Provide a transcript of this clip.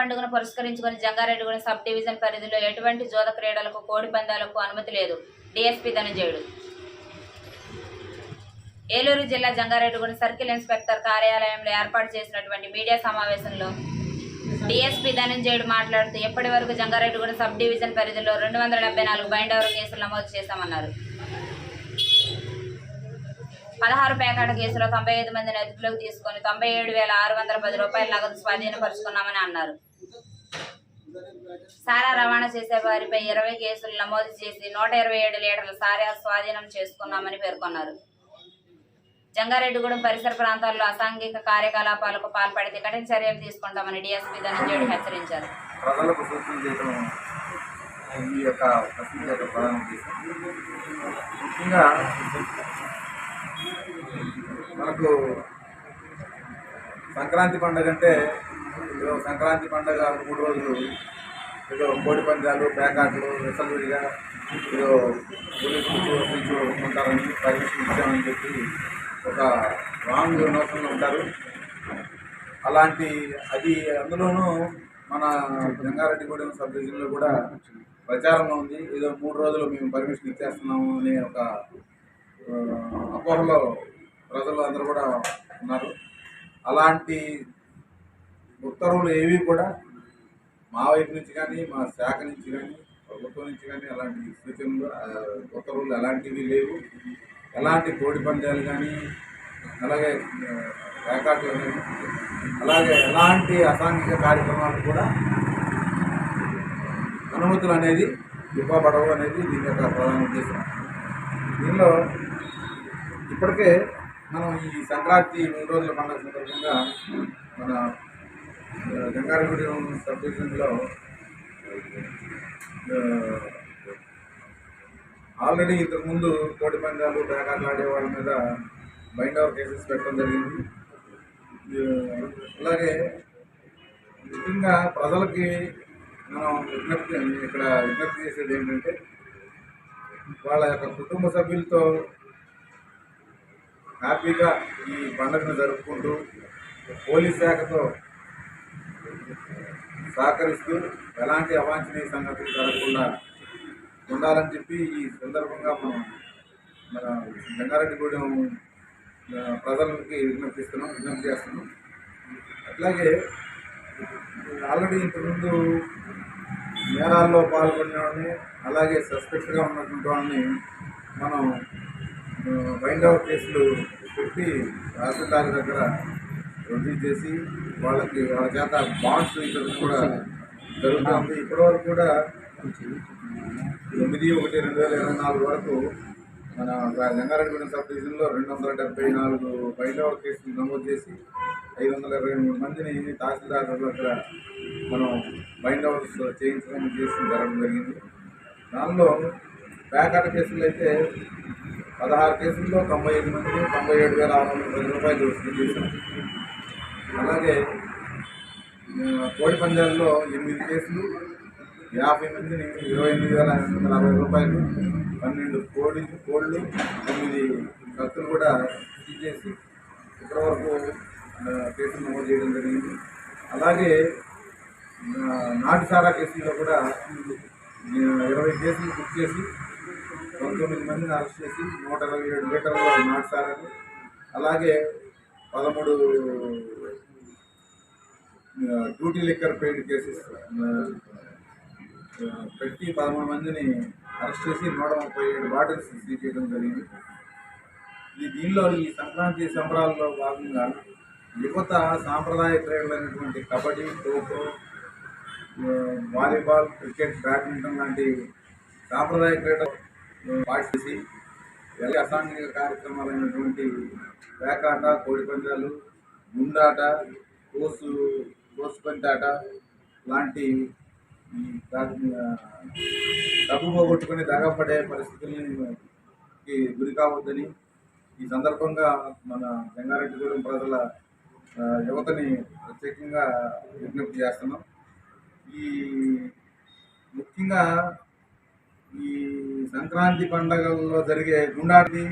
పండుగను పురస్కరించుకుని Jangareddygudem sub division పరిధిలో ఎటువంటి జోద క్రీడలకు కోడి పందాలకు అనుమతి లేదు. డిఎస్పీ ధనంజయుడు. ఏలూరు జిల్లా జంగారెడ్డిగూడెం సర్కిల్ ఇన్స్పెక్టర్ కార్యాలయంలో ఏర్పాటు చేసినటువంటి మీడియా సమావేశంలో డిఎస్పీ ధనంజయుడు మాట్లాడుతూ ఎప్పటి వరకు జంగారెడ్డిగూడెం సబ్ డివిజన్ పరిధిలో రెండు వందల డెబ్బై నాలుగు బైండవర్ కేసులు నమోదు చేశామన్నారు. పదహారు పేకాట కేసులో తొంభై ఐదు మందిని అదుపులోకి తీసుకొని తొంభై ఏడు వేల ఆరు వందల పది రూపాయల నగదు స్వాధీనపరుచుకున్నామని అన్నారు. సారా రవాణా చేసే వారిపై ఇరవై కేసులు నమోదు చేసి నూట ఇరవై ఏడు లీటర్ల సారా స్వాధీనం చేసుకున్నామని పేర్కొన్నారు. జంగారెడ్డిగూడెం పరిసర ప్రాంతాల్లో అసాంఘిక కార్యకలాపాలకు పాల్పడితే కఠిన చర్యలు తీసుకుంటామని డీఎస్పీ ధనంజయుడు హెచ్చరించారు. ప్రజలకు సూచన చేయడం ఈ యొక్క ప్రధాన ఉద్దేశం. ముఖ్యంగా మనకు సంక్రాంతి పండుగ అంటే సంక్రాంతి పండుగ మూడు రోజులు ఏదో కోడి పందాలు ప్యాకాట్లు విసలుడిగా ఏదో గురించి ఉంటారని పర్మిషన్ ఇచ్చామని చెప్పి ఒక రాంగ్ నోషన్లో ఉంటారు. అలాంటి అది అందులోనూ మన జంగారెడ్డిగూడెం సబ్ డివిజన్లో కూడా ప్రచారంలో ఉంది. ఏదో మూడు రోజులు మేము పర్మిషన్ ఇచ్చేస్తున్నాము అనే ఒక అపోహలో ప్రజలు అందరూ కూడా ఉన్నారు. అలాంటి ఉత్తర్వులు ఏవి కూడా మా వైపు నుంచి కానీ మా శాఖ నుంచి కానీ ప్రభుత్వం నుంచి కానీ అలాంటి సూచనలు ఉత్తర్వులు ఎలాంటివి లేవు. ఎలాంటి కోడి పందాలు కానీ అలాగే ప్యాకాట్లు కానీ అలాగే ఎలాంటి అసాంఘిక కార్యక్రమాలు కూడా అనుమతులు అనేది ఇవ్వబడవు అనేది దీని యొక్క ప్రధాన ఉద్దేశం. దీనిలో ఇప్పటికే మనం ఈ సంక్రాంతి మూడు రోజుల పండుగ సందర్భంగా మన గంగారగూడెం సబ్ డివిజన్లో ఆల్రెడీ ఇంతకుముందు కోడి పందాలు పేకాట్లు ఆడే వాళ్ళ మీద బైండ్ ఓవర్ కేసెస్ పెట్టడం జరిగింది. అలాగే ముఖ్యంగా ప్రజలకి మనం విజ్ఞప్తి ఇక్కడ విజ్ఞప్తి చేసేది ఏంటంటే వాళ్ళ యొక్క కుటుంబ సభ్యులతో హ్యాపీగా ఈ పండుగను జరుపుకుంటూ పోలీస్ శాఖతో సహకరిస్తూ ఎలాంటి అవాంఛనీయ సంగతులు జరగకుండా ఉండాలని చెప్పి ఈ సందర్భంగా మనం మన గంగారెడ్డిగూడెం ప్రజలకి విజ్ఞప్తిస్తున్నాం విజ్ఞప్తి చేస్తున్నాం. అట్లాగే ఆల్రెడీ ఇంతకుముందు నేరాల్లో పాల్గొన్న వాడిని అలాగే సస్పెక్ట్గా ఉన్నటువంటి వాడిని మనం బైండ్ అవుట్ కేసులు పెట్టి తహసీల్దార్ దగ్గర ప్రొడ్యూస్ చేసి వాళ్ళకి వాళ్ళ చేత బాండ్స్ ఇక్కడ కూడా జరుగుతుంది. ఇప్పటివరకు కూడా తొమ్మిది ఒకటి రెండు వేల ఇరవై నాలుగు వరకు మన జంగారెడ్డిగూడెం సబ్ డివిజన్లో రెండు వందల డెబ్బై నాలుగు బైండ్ కేసులు నమోదు చేసి ఐదు వందల ఇరవై మూడు మందిని తహసీల్దారులు దగ్గర మనం బైండ్ అవుట్స్ చేయించడం చేసి జరగడం జరిగింది. దానిలో ప్యాకాట కేసులు అయితే పదహారు కేసుల్లో తొంభై ఐదు మంది తొంభై ఏడు వేల ఆరు వందల పది రూపాయలు వసూలు చేశాం అలాగే కోడి పందాల్లో ఎనిమిది కేసులు యాభై మందిని ఇరవై ఎనిమిది వేల ఐదు వందల అరవై రూపాయలు పన్నెండు కోడి కోళ్ళు తొమ్మిది కత్తులు కూడా సీజ్ చేసి ఇప్పటివరకు కేసులు నమోదు చేయడం జరిగింది. అలాగే నాటుసారా సారా కేసుల్లో కూడా ఇరవై కేసులు బుక్ చేసి పంతొమ్మిది మందిని అరెస్ట్ చేసి నూట ఇరవై ఏడు లీటర్ల నాటు సారాలు అలాగే పదమూడు డ్యూటీ లిక్కర్ పెయిడ్ కేసెస్ పెట్టి పదమూడు మందిని అరెస్ట్ చేసి నూట ముప్పై ఏడు బాటిల్స్ సీజ్ చేయడం జరిగింది. ఈ దీనిలో ఈ సంక్రాంతి సంబరాల్లో భాగంగా యువత సాంప్రదాయ క్రీడలైనటువంటి kabaddi kho kho volleyball cricket badminton లాంటి సాంప్రదాయ క్రీడ పార్ట్ చేసి ఎలాగే అసాంఘిక కార్యక్రమాలైనటువంటి వేకాట కోడి పందాలు గుండాట కోసు కోసు పంచాట లాంటి ఈ డబ్బు పోగొట్టుకుని దాగపడే పరిస్థితులకి గురి కావద్దని ఈ సందర్భంగా మన జంగారెడ్డిగూడెం ప్రజల యువతని ప్రత్యేకంగా విజ్ఞప్తి చేస్తున్నాం. ఈ ముఖ్యంగా ఈ సంక్రాంతి పండగల్లో జరిగే గుండాటి